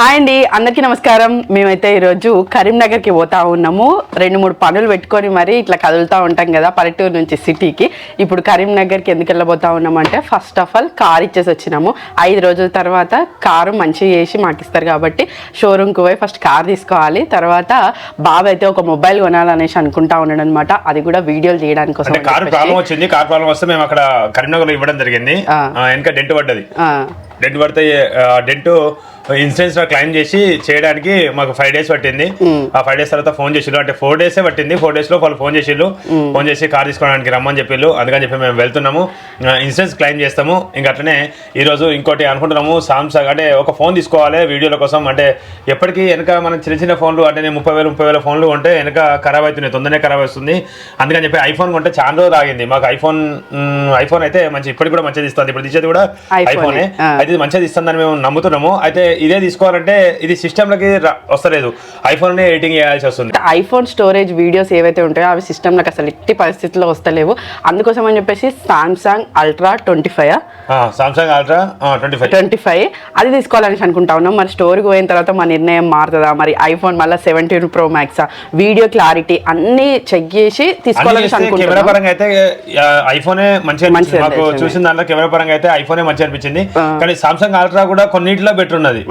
Hi అండి అందరికీ నమస్కారం. మేమైతే ఈరోజు కరీంనగర్కి పోతా ఉన్నాము. రెండు మూడు పనులు పెట్టుకొని మరి ఇట్లా కదులుతూ ఉంటాం కదా పల్లెటూరు నుంచి సిటీకి. ఇప్పుడు కరీంనగర్కి ఎందుకు వెళ్ళబోతా ఉన్నామంటే ఫస్ట్ ఆఫ్ ఆల్ కార్ ఇచ్చేసి వచ్చినాము. ఐదు రోజుల తర్వాత కారు మంచిగా చేసి మాకు ఇస్తారు కాబట్టి షోరూమ్కి పోయి ఫస్ట్ కార్ తీసుకోవాలి. తర్వాత బాబు అయితే ఒక మొబైల్ కొనాలనేసి అనుకుంటా ఉన్నాడు అనమాట అది కూడా వీడియోలు చేయడానికి కోసం కారు ప్రాబ్లం వచ్చింది. కార్ ప్రాబ్లం వస్తే మేము అక్కడ కరీంనగర్లో ఇవ్వడం జరిగింది. వెనక డెంట్ పడ్డది. డెంట్ పడితే డెంట్ ఇన్సూరెన్స్లో క్లైమ్ చేసి చేయడానికి మాకు ఫైవ్ డేస్ పట్టింది. ఆ ఫైవ్ డేస్ తర్వాత ఫోన్ చేసిల్లు అంటే ఫోర్ డేసే పట్టింది. ఫోర్ డేస్లో వాళ్ళు ఫోన్ చేసిల్లు ఫోన్ చేసి కార్ తీసుకోవడానికి రమ్మని చెప్పిల్లు అందుకని చెప్పి మేము వెళ్తున్నాము. ఇన్సూరెన్స్ క్లైమ్ చేస్తాము. ఇంకా అట్లనే ఈ రోజు ఇంకోటి అనుకుంటున్నాము. సామ్సంగ్ అంటే ఒక ఫోన్ తీసుకోవాలి వీడియోల కోసం. అంటే ఎప్పటికీ వెనక మనం చిన్న చిన్న ఫోన్లు అంటే ముప్పై వేలు ముప్పై వేల ఫోన్లు కొంటే వెనక ఖరాబ్ అవుతున్నాయి. తొందరనే ఖరాబ్ అవుతుంది అందుకని చెప్పి ఐఫోన్ కొంటే చాలా రోజులు ఆగింది. మాకు ఐఫోన్ ఐఫోన్ అయితే మంచి ఇప్పటికి కూడా మంచిది ఇస్తుంది. ఇప్పుడు తీసేది కూడా ఐఫోనే. అయితే మంచిది ఇస్తుందని మేము నమ్ముతున్నాము. అయితే ఇదే తీసుకోవాలంటే ఇది సిస్టమ్లకి వస్తలేదు. ఐఫోన్ ఎడిటింగ్ చేయాల్సి వస్తుంది. ఐఫోన్ స్టోరేజ్ వీడియోస్ ఏవైతే ఉంటాయో అవి సిస్టమ్లకు అసలు ఎట్టి పరిస్థితుల్లో వస్తలేవు. అందుకోసం అని చెప్పేసి Samsung ultra twenty five Samsung ultra twenty five. Twenty five. అది తీసుకోవాలని అనుకుంటా ఉన్నాం. మరి స్టోర్కి పోయిన తర్వాత మా నిర్ణయం మారుతుందా? మరి ఐఫోన్ మళ్ళీ seventeen pro max video clarity అన్నీ చెక్ చేసి తీసుకోవాలని అనుకుంటున్నాం. పరంగా అయితే ఐఫోనే మంచిగా మాకు. చూసిన దాంట్లో కెమెరా పరంగా అయితే ఐఫోనే మంచిగా అనిపించింది. కానీ సామ్సంగ్ అల్ట్రా కూడా కొన్నిట్లో బెటర్ ఉన్నది.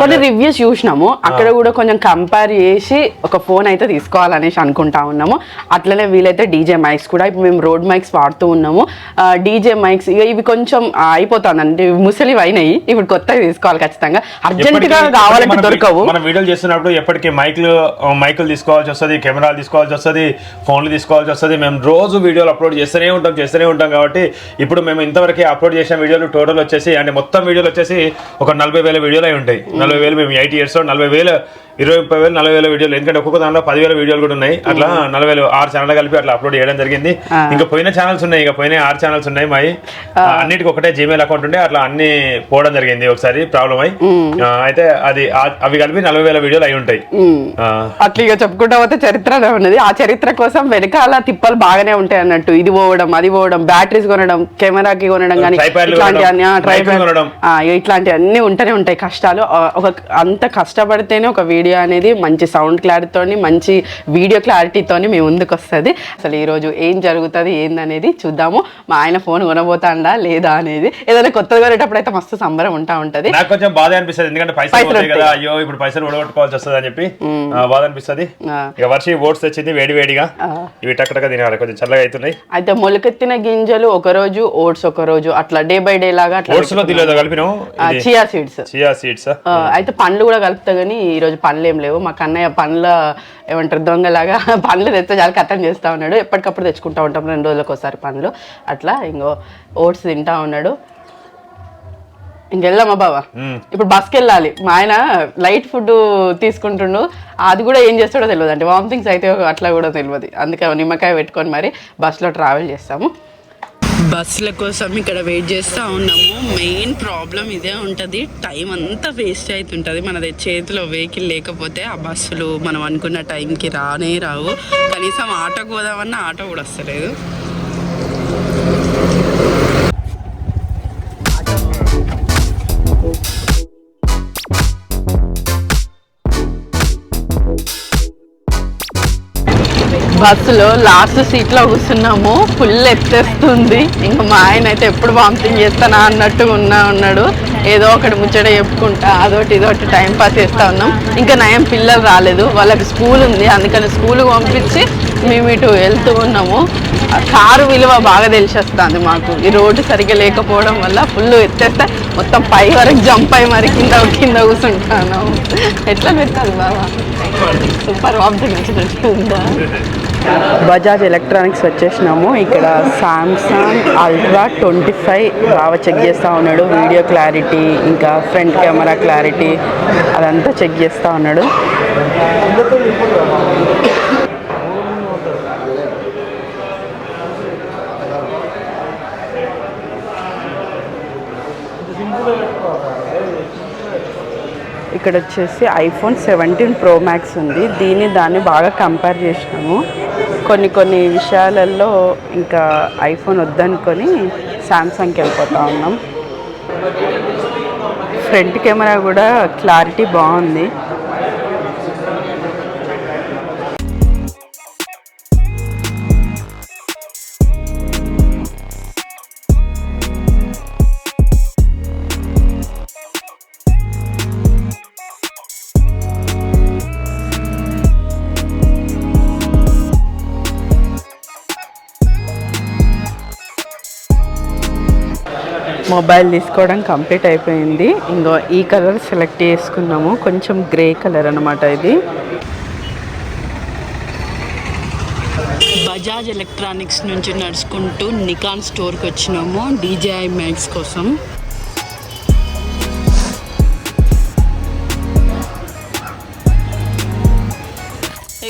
కొన్ని రివ్యూస్ చూసినాము. అక్కడ కూడా కొంచెం కంపేర్ చేసి ఒక ఫోన్ అయితే తీసుకోవాలనేసి అనుకుంటా ఉన్నాము. అట్లనే వీలైతే డీజే మైక్స్ కూడా ఇప్పుడు మేము రోడ్ మైక్స్ వాడుతూ ఉన్నాము. డీజే మైక్స్ ఇక ఇవి కొంచెం అయిపోతుంది అంటే ముసలివి అయినాయి. ఇప్పుడు కొత్తవి తీసుకోవాలి ఖచ్చితంగా. అర్జెంట్గా కావాలంటే దొరకవు. మనం వీడియోలు చేస్తున్నప్పుడు ఎప్పటికీ మైక్లు మైకులు తీసుకోవాల్సి వస్తుంది కెమెరాలు తీసుకోవాల్సి వస్తుంది ఫోన్లు తీసుకోవాల్సి వస్తుంది. మేము రోజు వీడియోలు అప్లోడ్ చేస్తూనే ఉంటాం చేస్తూనే ఉంటాం కాబట్టి ఇప్పుడు మేము ఇంతవరకు అప్లోడ్ చేసిన వీడియోలు టోటల్ వచ్చేసి అంటే మొత్తం వీడియోలు వచ్చేసి ఒక నలభై వేల వీడియోలు అయి ఉంటాయి. నలభై వేలు మేము ఎయిట్ ఇయర్స్ నలభై వేలు ఇరవై ముప్పై వేలు నలభై వేల వీడియోలు ఎందుకంటే ఒక్కొక్క దాంట్లో పదివేల వీడియోలు కూడా ఉన్నాయి. అట్లా నలభై వేలు ఆరు ఛానల్ కలిపి అట్లా అప్లోడ్ చేయడం జరిగింది. ఇంకా పోయిన ఛానల్స్ ఉన్నాయి ఇంకా పోయిన ఆరు ఛానల్స్ ఉన్నాయి మావి అన్నిటికి ఒకటే జీమెయిల్ అకౌంట్ ఉండే అట్లా అన్ని పోవడం జరిగింది ఒకసారి ప్రాబ్లం అయి. అయితే అది అవి కలిపి నలభై వేల వీడియోలు అయి ఉంటాయి. అట్లా ఇక చెప్పుకుంటా పోతే చరిత్రనే ఉన్నది. ఆ చరిత్ర కోసం వెనకాల తిప్పలు బాగానే ఉంటాయి అన్నట్టు. ఇది పోవడం అది పోవడం బ్యాటరీస్ కొనడం కెమెరాకి కొనడం కానీ ఇట్లాంటి అన్ని ఉంటూనే ఉంటాయి కష్టాలు. ఒక అంత కష్టపడితేనే ఒక వీడియో అనేది మంచి సౌండ్ క్లారిటీతోని మంచి వీడియో క్లారిటీతోని మీ ముందుకు వస్తుంది. అసలు ఈ రోజు ఏం జరుగుతుంది ఏందనేది చూద్దాము. మా ఆయన ఫోన్ కొనబోతాండా లేదా అనేది ఏదైనా కొత్తగా కొనేటప్పుడు అయితే మస్తు సంబరం ఉంటా ఉంటది. నాకు కొంచెం బాధ అనిపిస్తుంది. ఎందుకంటే పైసలు పోతాయి కదా. అయ్యో ఇప్పుడు పైసలు ఉడగొట్టుకోవాల్సి వస్తుంది అని చెప్పి ఆ, బాధ అనిపిస్తుంది. ఇక వర్షి ఓట్స్ తెచ్చింది వేడి వేడిగా. ఇవి టక్కటక్క తినాలి కొంచెం చల్లగా అవుతున్నాయి. అయితే మొలకెత్తిన గింజలు ఒక రోజు ఓట్స్ ఒక రోజు అట్లా డే బై డే లాగా అట్లా ఓట్స్లో కలిపినాం చియా సీడ్స్ చియా సీడ్స్ అయితే పండ్లు కూడా కలుపుతా కానీ ఈ రోజు పండ్లు ఏం లేవు. మా కన్నయ్య పండ్ల ఏమంటారు దొంగలాగా పండ్లు తెస్తే చాలా కథం చేస్తా ఉన్నాడు. ఎప్పటికప్పుడు తెచ్చుకుంటా ఉంటాం రెండు రోజులకు ఒకసారి పండ్లు. అట్లా ఇంకో ఓట్స్ తింటా ఉన్నాడు. ఇంకెళ్దామా బావా? ఇప్పుడు బస్కి వెళ్ళాలి. మా ఆయన లైట్ ఫుడ్ తీసుకుంటుండు. అది కూడా ఏం చేస్తాడో తెలియదు అంటే వామిటింగ్స్ అయితే అట్లా కూడా తెలియదు అందుకే నిమ్మకాయ పెట్టుకొని మరి బస్సులో ట్రావెల్ చేస్తాము. బస్సుల కోసం ఇక్కడ వెయిట్ చేస్తూ ఉన్నాము. మెయిన్ ప్రాబ్లం ఇదే ఉంటుంది. టైం అంతా వేస్ట్ అవుతుంటుంది మన చేతిలో వెహికల్ లేకపోతే ఆ బస్సులు మనం అనుకున్న టైంకి రానే రావు. కనీసం ఆటోకి పోదామన్నా ఆటో కూడా వస్తలేదు. బస్సులో లాస్ట్ సీట్లో కూర్చున్నాము. ఫుల్ ఎత్తేస్తుంది. ఇంకా మా ఆయన అయితే ఎప్పుడు వామిటింగ్ చేస్తానా అన్నట్టు ఉన్నా ఉన్నాడు. ఏదో ఒకటి ముచ్చట చెప్పుకుంటా అదొకటి ఇదొకటి టైం పాస్ చేస్తూ ఉన్నాం. ఇంకా నయం పిల్లలు రాలేదు. వాళ్ళకి స్కూల్ ఉంది. అందుకని స్కూల్కి పంపించి మేము ఇటు వెళ్తూ ఉన్నాము. కారు విలువ బాగా తెలిసేస్తుంది మాకు. ఈ రోడ్డు సరిగ్గా లేకపోవడం వల్ల ఫుల్ ఎత్తేస్తే మొత్తం పై వరకు జంప్ అయి మరి కింద కింద కూర్చుంటాను. ఎట్లా పెట్టాలి బాబా సూపర్ వామిటింగ్ వచ్చినట్టు ఉందా? బజాజ్ ఎలక్ట్రానిక్స్ వచ్చేసినాము. ఇక్కడ సామ్సంగ్ అల్ట్రా ట్వంటీ ఫైవ్ బాగా చెక్ చేస్తూ ఉన్నాడు. వీడియో క్లారిటీ ఇంకా ఫ్రంట్ కెమెరా క్లారిటీ అదంతా చెక్ చేస్తూ ఉన్నాడు. ఇక్కడ వచ్చేసి ఐఫోన్ సెవెంటీన్ ప్రో మ్యాక్స్ ఉంది. దీన్ని దాన్ని బాగా కంపేర్ చేసినాము. కొన్ని కొన్ని విషయాలలో ఇంకా ఐఫోన్ వద్దనుకొని శాంసంగ్కి వెళ్ళిపోతా ఉన్నాం. ఫ్రంట్ కెమెరా కూడా క్లారిటీ బాగుంది. మొబైల్ తీసుకోవడం కంప్లీట్ అయిపోయింది. ఇంకో ఈ కలర్ సెలెక్ట్ చేసుకున్నాము. కొంచెం గ్రే కలర్ అనమాట ఇది. బజాజ్ ఎలక్ట్రానిక్స్ నుంచి నడుచుకుంటూ నికాన్ స్టోర్కి వచ్చినాము. డీజేఐ మ్యాక్స్ కోసం.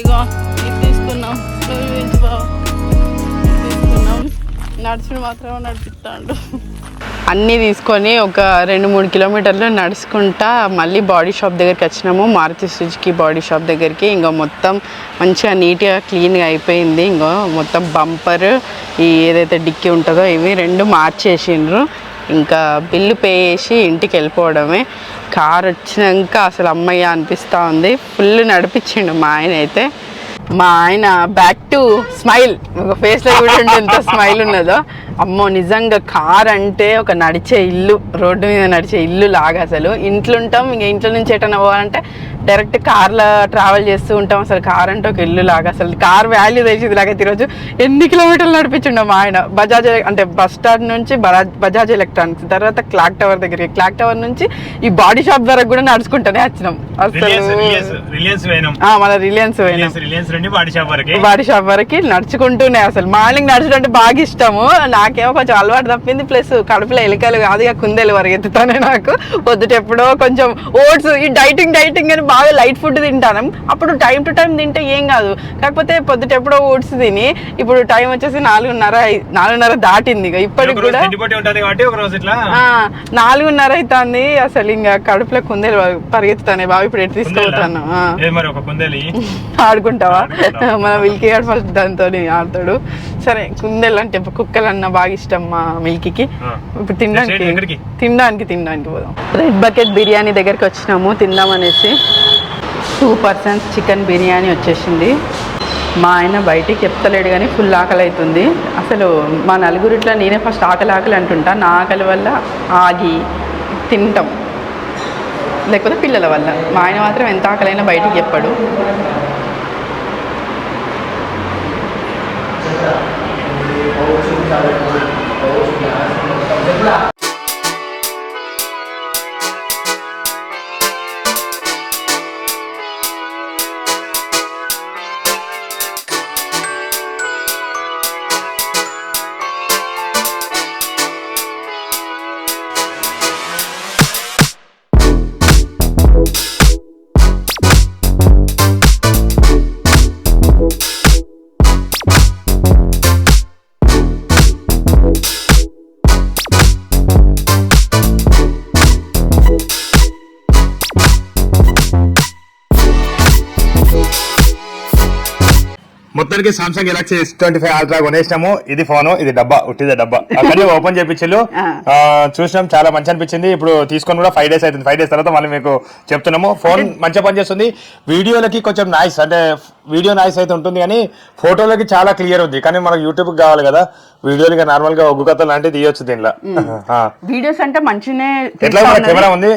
ఇగో ఇది తీసుకున్నాం. తీసుకున్నాం. నడిచిన మాత్రమే నడిపిస్తాడు. అన్నీ తీసుకొని ఒక రెండు మూడు కిలోమీటర్లు నడుచుకుంటా మళ్ళీ బాడీ షాప్ దగ్గరికి వచ్చినాము. మారుతి సుజుకి బాడీ షాప్ దగ్గరికి. ఇంకా మొత్తం మంచిగా నీట్గా క్లీన్గా అయిపోయింది. ఇంకో మొత్తం బంపర్ ఈ ఏదైతే డిక్కీ ఉంటుందో ఇవి రెండు మార్చేసిండ్రు. ఇంకా బిల్లు పే చేసి ఇంటికి వెళ్ళిపోవడమే. కార్ వచ్చినాక అసలు అమ్మయ్య అనిపిస్తూ ఉంది. ఫుల్ నడిపించిండు మా ఆయన అయితే. మా ఆయన బ్యాక్ టు స్మైల్ ఒక ఫేస్లో కూడా ఉండి ఎంత స్మైల్ ఉన్నదో. అమ్మో నిజంగా కార్ అంటే ఒక నడిచే ఇల్లు రోడ్డు మీద నడిచే ఇల్లు లాగా అసలు. ఇంట్లో ఉంటాం ఇంక ఇంట్లో నుంచి ఎటన్నా పోవాలంటే డైరెక్ట్ కార్లో ట్రావెల్ చేస్తూ ఉంటాం. అసలు కార్ అంటే ఒక ఇల్లు లాగా. అసలు కార్ వాల్యూ తెలిసింది లాగా ఈరోజు. ఎన్ని కిలోమీటర్లు నడిపించిండు మా ఆయన. బజాజ్ అంటే బస్ స్టాండ్ నుంచి బజాజ్ ఎలక్ట్రానిక్స్ తర్వాత క్లాక్ టవర్ దగ్గరికి. క్లాక్ టవర్ నుంచి ఈ బాడీ షాప్ వరకు కూడా నడుచుకుంటూనే వచ్చినాం. అసలు మన రిలయన్స్ పోయినాం రిలయన్స్ రిలయన్స్ నుండి బాడీ షాప్ వరకు బాడీ షాప్ వరకు నడుచుకుంటూనే అసలు. మార్నింగ్ నడుచుడు అంటే బాగా ఇష్టము. నాకేమో కొంచెం అలవాటు తప్పింది. ప్లస్ కడుపులో ఎలికలు కాదు ఇక కుందేలు పరిగెత్తుతానే నాకు. పొద్దుట ఎప్పుడో కొంచెం ఓట్స్ ఈ డైటింగ్ డైటింగ్ అని బాగా లైట్ ఫుడ్ తింటాను. అప్పుడు టైం టు టైం తింటే ఏం కాదు. కాకపోతే పొద్దుట ఎప్పుడో ఓట్స్ తిని ఇప్పుడు టైం వచ్చేసి నాలుగున్నర నాలుగున్నర దాటింది ఇక. ఇప్పటికి కూడా నాలుగున్నర అవుతుంది అసలు ఇంకా కడుపులో కుందేలు పరిగెత్తుతానే బాబు. ఇప్పుడు ఎటు తీసుకెళ్తాను? ఆడుకుంటావా? ఆడుకుంటా. మన మిల్కీ గారు ఫస్ట్ దాంతో ఆడతాడు. సరే కుందేలు అంటే కుక్కలు అన్న బాగా ఇష్టం మా మిల్కీకి. ఇప్పుడు తినడానికి? తినడానికి తినడానికి పోదాం. రెడ్ బకెట్ బిర్యానీ దగ్గరికి వచ్చినాము తిందాం అనేసి. టూ పర్సన్స్ చికెన్ బిర్యానీ వచ్చేసింది. మా ఆయన బయటికి చెప్తలేడు కానీ ఫుల్ ఆకలి అవుతుంది అసలు మా నలుగురిట్లో నేనే ఫస్ట్ ఆకలి ఆకలి అంటుంటా. నా ఆకలి వల్ల ఆగి తింటాం. లేకపోతే పిల్లల వల్ల. మా ఆయన మాత్రం ఎంత ఆకలైనా బయటికి చెప్పాడు. మొత్తానికి Samsung galaxy S twenty five ultra కొనేసినాము. ఇది ఫోన్ ఇది డబ్బా ఉట్టిదే డబ్బా. అక్కడే ఓపెన్ చేపించారు ఆ. చూసినాం చాలా మంచి అనిపించింది. ఇప్పుడు తీసుకొని కూడా ఫైవ్ డేస్ అవుతుంది. ఫైవ్ డేస్ తర్వాత మళ్ళీ మీకు చెప్తున్నాము. ఫోన్ మంచిగా పనిచేస్తుంది. వీడియోలకి కొంచెం నాయిస్ అంటే వీడియో నాయిస్ అయితే ఉంటుంది కానీ ఫోటోలకి చాలా క్లియర్ ఉంది. కానీ మనకు యూట్యూబ్ కావాలి కదా వీడియోలకి నార్మల్గా ఒగ్గు కథ లాంటివి తీయొచ్చు దీనిలో. ఆ. వీడియోస్ అంటే మంచినే ఎట్లా. కెమెరా ఉంది?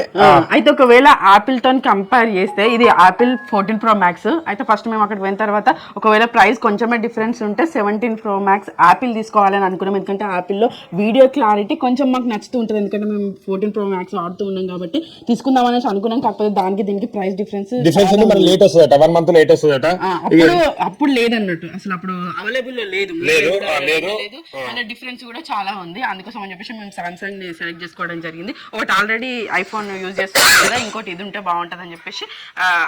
అయితే ఒకవేళ ఆపిల్తో కంపేర్ చేస్తే ఇది ఆపిల్ ఫోర్టీన్ ప్రో మ్యాక్స్ అయితే ఫస్ట్ మేము అక్కడికి పోయిన తర్వాత ఒకవేళ ప్రైస్ కొంచెమే డిఫరెన్స్ ఉంటే సెవెంటీన్ ప్రో మ్యాక్స్ ఆపిల్ తీసుకోవాలని అనుకున్నాం. ఎందుకంటే ఆపిల్లో వీడియో క్లారిటీ కొంచెం మాకు నచ్చుతూ ఉంటుంది. ఎందుకంటే మేము ఫోర్టీన్ ప్రో మ్యాక్స్ వాడుతూ ఉన్నాం కాబట్టి తీసుకుందాం అనేసి అనుకున్నాం. కాకపోతే దానికి దీనికి ప్రైస్ డిఫరెన్స్ డిఫరెన్స్ లేట్ వస్తుందట వన్ మంత్ లేట్ వస్తుందట అప్పుడు అప్పుడు లేదన్నట్టు. అసలు అప్పుడు అవైలబుల్ లేదు. లేదు, లేదు. డిఫరెన్స్ కూడా చాలా ఉంది. అందుకోసం అని చెప్పేసి మేము సామ్సంగ్ని సెలెక్ట్ చేసుకోవడం జరిగింది. ఒకటి ఆల్రెడీ ఐఫోన్ యూజ్ చేస్తున్నాం కదా ఇంకోటి ఇది ఉంటే బాగుంటుంది అని చెప్పేసి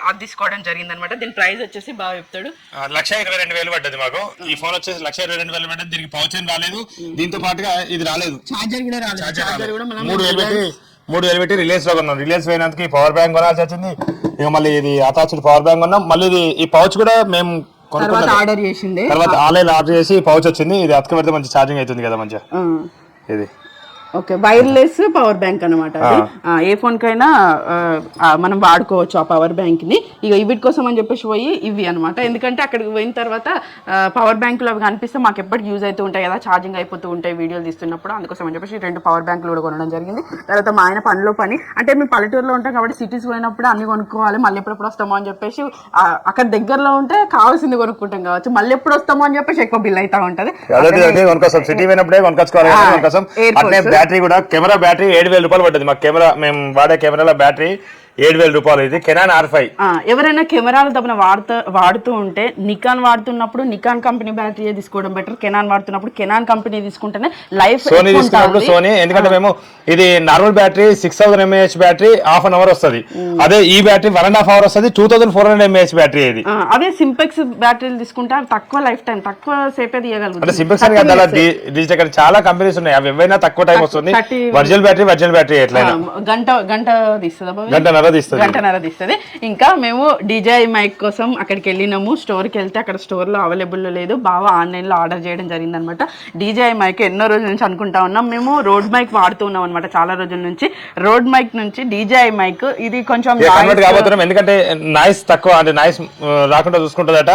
అది తీసుకోవడం జరిగింది అనమాట దీని ప్రైస్ వచ్చేసి బాగా చెప్తాడు. లక్ష ఇరవై రెండు వేలు పడ్డది మాకు. ఈ ఫోన్ వచ్చేసి లక్ష ఇరవై రెండు వేలు పడ్డది. దీనికి పౌచ్ రాలేదు. దీంతో పాటుగా ఇది రాలేదు. చార్జర్ కూడా రాలేదు. చార్జర్ కూడా. మనం మూడు వేలు పెట్టి మూడు వేలు పెట్టి రిలయన్స్లో కొన్నాం. రిలయన్స్ పోయినందుకు ఈ పవర్ బ్యాంక్ కొనాల్సి వచ్చింది. ఇక మళ్ళీ ఇది అటాచ్డ్ పవర్ బ్యాంక్ కొన్నాం. మళ్ళీ ఇది ఈ పౌచ్ కూడా మేము తర్వాత ఆర్డర్ చేసింది. తర్వాత ఆన్లైన్ ఆర్డర్ చేసి పౌచ్ వచ్చింది. ఇది అతక పెడితే మంచి ఛార్జింగ్ అవుతుంది కదా మంచిగా. ఇది. ఓకే వైర్లెస్ పవర్ బ్యాంక్ అనమాట ఏ ఫోన్ కైనా మనం వాడుకోవచ్చు ఆ పవర్ బ్యాంక్ని. ఇక వీటి కోసం అని చెప్పేసి పోయి ఇవి అనమాట ఎందుకంటే అక్కడికి పోయిన తర్వాత పవర్ బ్యాంకులు అవి కనిపిస్తే మాకు ఎప్పటికి యూజ్ అవుతూ ఉంటాయి కదా ఛార్జింగ్ అయిపోతూ ఉంటాయి వీడియోలు తీస్తున్నప్పుడు. అందుకోసం అని చెప్పేసి రెండు పవర్ బ్యాంకులు కూడా కొనడం జరిగింది. తర్వాత మా ఆయన పనిలో పని. అంటే మేము పల్లెటూరులో ఉంటాం కాబట్టి సిటీస్ పోయినప్పుడు అన్ని కొనుక్కోవాలి. మళ్ళీ ఎప్పుడెప్పుడు వస్తామో అని చెప్పేసి అక్కడ దగ్గరలో ఉంటే కావాల్సింది కొనుక్కుంటాం కావచ్చు. మళ్ళీ ఎప్పుడు వస్తామో అని చెప్పేసి ఎక్కువ బిల్ అవుతా ఉంటది. బ్యాటరీ కూడా కెమెరా బ్యాటరీ ఏడు వేల రూపాయలు పడ్డది. మా కెమెరా మేము వాడే కెమెరాల బ్యాటరీ ఏడు వేల రూపాయలు ఇది. Canon R five. ఎవరైనా కెమెరాలు తప్పన వాడుతూ వాడుతూ ఉంటే నికాన్ వాడుతున్నప్పుడు నికాన్ కంపెనీ బ్యాటరీ తీసుకోవడం బెటర్ కెనాన్ వాడుతున్నప్పుడు కెనాన్ కంపెనీ తీసుకుంటేనే లైఫ్ సోనీ తీసుకున్నప్పుడు సోనీ ఎందుకంటే మేము ఇది normal battery six thousand mAh battery half an hour వస్తుంది. అదే ఈ battery one and half hour వస్తుంది two thousand four hundred mAh battery ఇది. అదే సింపెక్స్ బ్యాటరీలు తీసుకుంటే తక్కువ లైఫ్ టైం తక్కువ సేపే అంటే తీయగలుగుతుంది సింపెక్స్ అని కదా డిజిటల్ చాలా కంపెనీస్ ఉన్నాయి. అవి ఏవైనా తక్కువ టైం వస్తుంది. వర్చువల్ బ్యాటరీ వర్చువల్ బ్యాటరీ ఎట్లయినా. గంట గంట తీస్తుందా బాబు? గంటన్నర తీస్తుంది ఇంకా మేము డీజే మైక్ కోసం అక్కడికి వెళ్ళినాము. స్టోర్కి వెళ్తే అక్కడ స్టోర్లో అవైలబుల్ లేదు. బాగా ఆన్లైన్లో ఆర్డర్ చేయడం జరిగింది అనమాట డీజే మైక్ ఎన్నో రోజుల నుంచి అనుకుంటా ఉన్నాం. మేము రోడ్ మైక్ వాడుతూ ఉన్నాం అనమాట చాలా రోజుల నుంచి. రోడ్ మైక్ నుంచి డీజే మైక్ ఇది కొంచెం ఎందుకంటే నాయిస్ తక్కువ అంటే నాయిస్ రాకుండా చూసుకుంటుందట.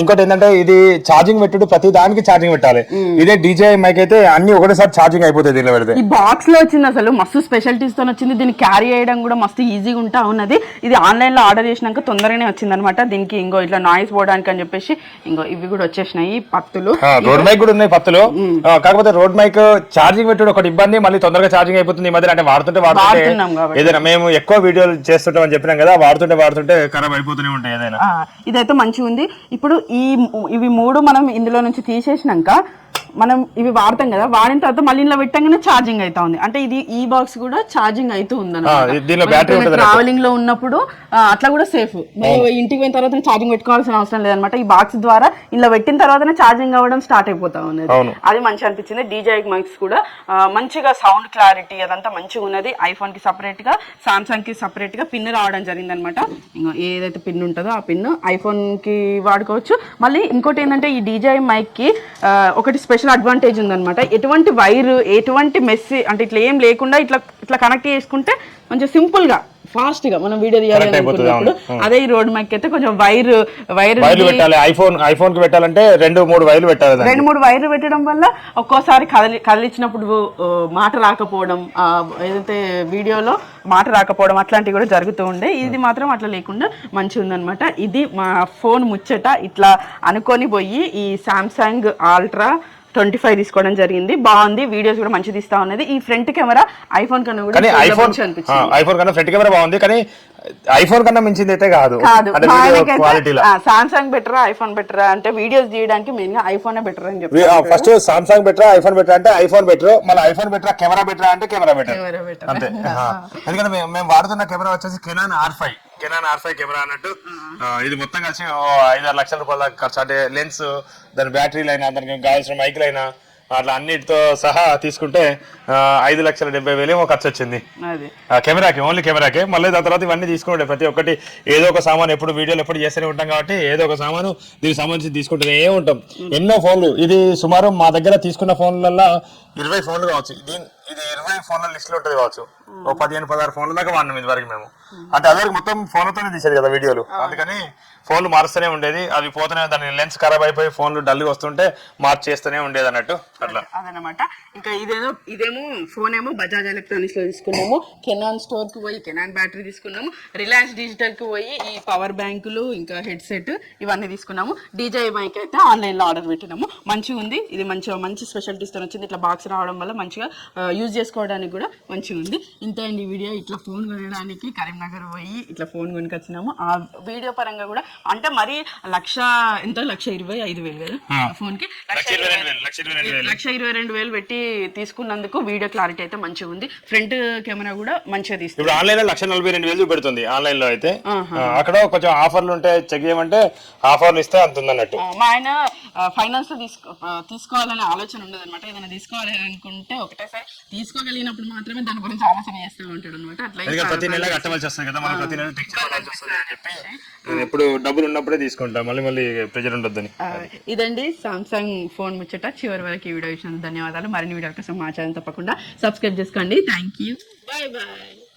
ఇంకోటి ఏంటంటే ఇది ఛార్జింగ్ పెట్టుడు ప్రతి దానికి ఛార్జింగ్ పెట్టాలి. ఇదే డీజే మైక్ అయితే అన్ని ఒకటేసారి ఛార్జింగ్ అయిపోతాయి దీనిలో పెడితే. ఈ బాక్స్లో వచ్చింది అసలు మస్తు స్పెషాలిటీస్తో వచ్చింది. దీన్ని క్యారీ చేయడం కూడా మస్తు ఈజీగా ఉంటా ఉన్నది. ఇది ఆన్లైన్లో ఆర్డర్ చేసినాక తొందరగానే వచ్చింది అనమాట దీనికి ఇంకో ఇట్లా నాయిస్ పోవడానికి అని చెప్పేసి ఇంకో ఇవి కూడా వచ్చేసినాయి పత్తులు. రోడ్ మైక్ కూడా ఉన్నాయి పత్తులు. కాకపోతే రోడ్ మైక్ ఛార్జింగ్ పెట్టుడు ఒకటి ఇబ్బంది. మళ్ళీ తొందరగా ఛార్జింగ్ అయిపోతుంది ఈ మధ్య అంటే వాడుతుంటే వాడుతుంటే. ఏదైనా మేము ఎక్కువ వీడియోలు చేస్తుంటాం అని చెప్పినాం కదా వాడుతుంటే వాడుతుంటే ఖరాబ్ అయిపోతూనే ఉంటాయి ఏదైనా. ఇదైతే మంచిగా ఉంది ఇప్పుడు ఈ ఇవి మూడు మనం ఇందులో నుంచి తీసేసినాక మనం ఇవి వాడతాం కదా వాడిన తర్వాత మళ్ళీ ఇంట్లో పెట్టంగానే ఛార్జింగ్ అవుతా ఉంది. అంటే ఇది ఈ బాక్స్ కూడా ఛార్జింగ్ అవుతూ ఉంది ఆ, ఇది- దీనిలో battery ఉంటుంది అన్నట్టు. ట్రావెలింగ్లో ఉన్నప్పుడు అట్లా కూడా సేఫ్ ఇంటికి పోయిన తర్వాత ఛార్జింగ్ పెట్టుకోవాల్సిన అవసరం లేదనమాట ఈ బాక్స్ ద్వారా ఇలా పెట్టిన తర్వాతనే ఛార్జింగ్ అవ్వడం స్టార్ట్ అయిపోతా ఉన్నది. అది మంచి అనిపించింది. డీజే మైక్స్ కూడా మంచిగా సౌండ్ క్లారిటీ అదంతా మంచిగా ఉన్నది. ఐఫోన్కి సపరేట్గా సామ్సంగ్కి సపరేట్గా పిన్ రావడం జరిగింది అనమాట ఏదైతే పిన్ ఉంటుందో ఆ పిన్ ఐఫోన్కి వాడుకోవచ్చు. మళ్ళీ ఇంకోటి ఏంటంటే ఈ డీజే మైక్కి ఒకటి స్పెషల్ అడ్వాంటేజ్ ఉందన్నమాట. ఎటువంటి వైర్ ఎటువంటి మెస్సి అంటే ఇట్లా ఏం లేకుండా ఇట్లా ఇట్లా కనెక్ట్ చేసుకుంటే కొంచెం సింపుల్గా ఫాస్ట్గా మనం వీడియో తీయాలి Correct అయిపోతుంది, అనుకున్నప్పుడు అదే ఈ రోడ్ మైక్ అయితే కొంచెం వైర్ వైర్ పెట్టాలి. ఐఫోన్ ఐఫోన్కి పెట్టాలంటే రెండు మూడు వైర్లు పెట్టాలి. రెండు మూడు వైర్లు పెట్టడం వల్ల ఒక్కోసారి కదిలి కదిలిచ్చినప్పుడు మాట రాకపోవడం ఏదైతే వీడియోలో మాట రాకపోవడం అట్లాంటివి కూడా జరుగుతూ ఉండే. ఇది మాత్రం అట్లా లేకుండా మంచిగా ఉందన్నమాట. ఇది మా ఫోన్ ముచ్చట ఇట్లా అనుకొని పోయి ఈ సామ్సంగ్ ఆల్ట్రా ట్వంటీ ఫైవ్ తీసుకోవడం జరిగింది. బాగుంది. వీడియోస్ కూడా మంచి తీస్తా ఉన్నది. ఈ ఫ్రంట్ కెమెరా ఐఫోన్ కన్నా కూడా ఐఫోన్ ఐఫోన్ కన్నా ఫ్రంట్ కెమెరా బాగుంది. కానీ ఐఫోన్ కన్నా మించింది అయితే కాదు. సామ్సంగ్ బెటరా ఐఫోన్ బెటరా? అంటే వీడియోస్ తీయడానికి మెయిన్గా ఐఫోనే బెటర్ అని చెప్పి first Samsung better iPhone better? అంటే ఐఫోన్ బెటర్ మళ్ళీ ఐఫోన్ బెటర్ కెమెరా బెటర్ అంటే కెమెరా బెటర్. అంతే. ఎందుకంటే మేము వాడుతున్న కెమెరా వచ్చేసి Canon R five Canon R five camera అన్నట్టు. ఇది మొత్తం కలిసి ఓ ఐదారు లక్షల రూపాయల ఖర్చు. అంటే లెన్స్ దాని బ్యాటరీలు అయినా దానికి కావాల్సిన మైకులు అయినా అట్లా అన్నిటితో సహా తీసుకుంటే ఐదు లక్షల డెబ్బై వేలు ఏమో ఖర్చు వచ్చింది కెమెరాకి ఓన్లీ కెమెరాకి. మళ్ళీ దాని తర్వాత ఇవన్నీ తీసుకుంటే ప్రతి ఒక్కటి ఏదో ఒక సామాన్ ఎప్పుడు వీడియోలు ఎప్పుడు చేస్తూనే ఉంటాం కాబట్టి ఏదో ఒక సామాను దీనికి సంబంధించి తీసుకుంటూనే ఉంటాం. ఎన్నో ఫోన్లు. ఇది సుమారు మా దగ్గర తీసుకున్న ఫోన్లలో ఇరవై ఫోన్లు కావచ్చు. దీని ఇది ఇరవై ఫోన్ల లిస్ట్లో ఉంటుంది కావచ్చు. ఓ పదిహేను పదహారు ఫోన్ల దాకా వాడినాం ఇది వరకు మేము. అంటే అదే మొత్తం ఫోన్లతోనే తీసేది కదా వీడియోలు. అందుకని ఫోన్లు మారుస్తూనే ఉండేది. అవి పోతూనే దాని లెన్స్ ఖరాబ్ అయిపోయి ఫోన్లు డల్గా వస్తుంటే మార్చి చేస్తూనే ఉండేది అన్నట్టు. అట్లా. అదనమాట. ఇంకా ఇదేదో ఇదేమో ఫోన్ ఏమో బజాజ్ ఎలక్ట్రానిక్స్లో తీసుకున్నాము. కెనాన్ స్టోర్కి పోయి కెనాన్ బ్యాటరీ తీసుకున్నాము. రిలయన్స్ డిజిటల్కి పోయి ఈ పవర్ బ్యాంకులు ఇంకా హెడ్ సెట్ ఇవన్నీ తీసుకున్నాము. డీజే మైక్ అయితే ఆన్లైన్లో ఆర్డర్ పెట్టినాము. మంచిగా ఉంది. ఇది మంచిగా మంచి స్పెషాలిటీస్తో వచ్చింది. ఇట్లా బాక్స్ రావడం వల్ల మంచిగా యూజ్ చేసుకోవడానికి కూడా మంచిగా ఉంది. ఇంత అండి ఈ వీడియో. ఇట్లా ఫోన్ కొనడానికి కరీంనగర్ పోయి ఇట్లా ఫోన్ కొనుకొచ్చినాము. ఆ వీడియో పరంగా కూడా అంటే మరి లక్ష ఎంత? లక్ష ఇరవై ఐదు వేలు కదా ఫోన్కి లక్ష ఇరవై రెండు వేలు పెట్టి తీసుకున్నందుకు వీడియో క్లారిటీ అయితే మంచిగా ఉంది. ఫ్రంట్ కెమెరా కూడా మంచిగా తీస్తుంది. ఇప్పుడు ఆన్లైన్లో లక్ష నలభై రెండు వేలు చూపెడుతుంది ఆన్లైన్లో అయితే అక్కడ కొంచెం ఆఫర్లు ఉంటే చెక్ చేయమంటే ఆఫర్లు ఇస్తే అంత ఉందన్నట్టు మా ఆయన ఫైనాన్స్లో తీసుకో తీసుకోవాలనే ఆలోచన ఉండదు అనమాట ఏదైనా తీసుకోవాలి అనుకుంటే ఒకటేసారి తీసుకోగలిగినప్పుడు మాత్రమే దాని గురించి ఆలోచన చేస్తూ ఉంటాడు అనమాట అట్లా ప్రతి నెల కట్టవలసి వస్తుంది కదా మనం ప్రతి నెల వస్తుంది అని చెప్పి నేను ఎప్పుడు డబ్బులు ఉన్నప్పుడే తీసుకుంటా మళ్ళీ మళ్ళీ ప్రెజర్ ఉండొద్దని. ఇదండి సామ్సంగ్ ఫోన్ ముచ్చట. చివరి వరకు ఈ వీడియో ఇచ్చినందుకు ధన్యవాదాలు. మరిన్ని వీడియోల కోసం మా ఛానల్ తప్పకుండా సబ్స్క్రైబ్ చేసుకోండి. Thank you bye bye